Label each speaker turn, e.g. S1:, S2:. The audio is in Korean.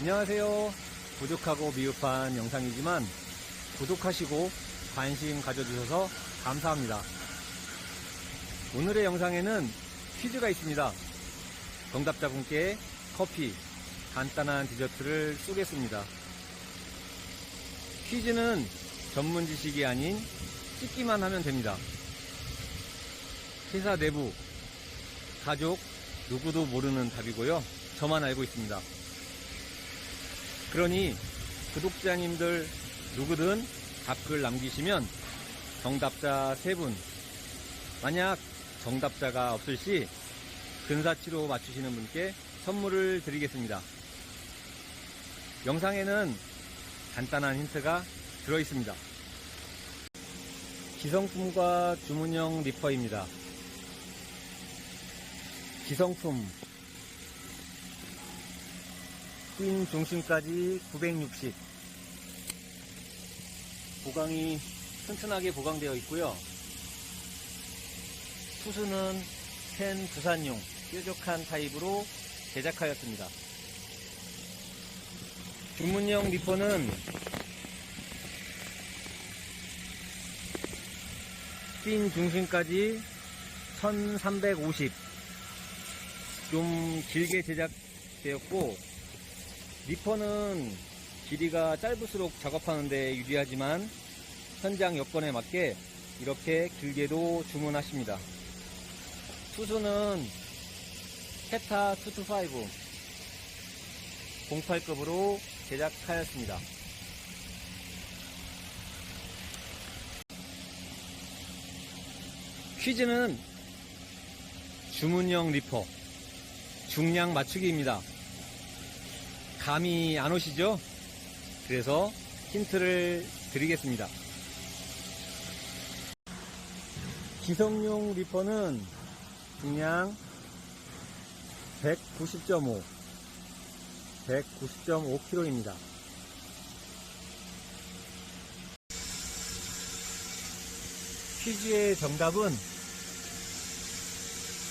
S1: 안녕하세요. 부족하고 미흡한 영상이지만 구독하시고 관심 가져주셔서 감사합니다. 오늘의 영상에는 퀴즈가 있습니다. 정답자분께 커피, 간단한 디저트를 쏘겠습니다. 퀴즈는 전문 지식이 아닌 찍기만 하면 됩니다. 회사 내부, 가족, 누구도 모르는 답이고요. 저만 알고 있습니다. 그러니 구독자님들 누구든 답글 남기시면 정답자 3분, 만약 정답자가 없을 시 근사치로 맞추시는 분께 선물을 드리겠습니다. 영상에는 간단한 힌트가 들어있습니다. 기성품과 주문형 리퍼입니다. 기성품 핀 중심까지 960 보강이 튼튼하게 보강되어 있고요. 투수는 펜 부산용 뾰족한 타입으로 제작하였습니다. 주문형 리퍼는 핀 중심까지 1350 좀 길게 제작되었고 리퍼는 길이가 짧을수록 작업하는데 유리하지만 현장 여건에 맞게 이렇게 길게도 주문하십니다. 투수는 페타 225 08급으로 제작하였습니다. 퀴즈는 주문형 리퍼 중량 맞추기입니다. 감이 안 오시죠? 그래서 힌트를 드리겠습니다. 기성용 리퍼는 중량 190.5, 190.5kg입니다. 퀴즈의 정답은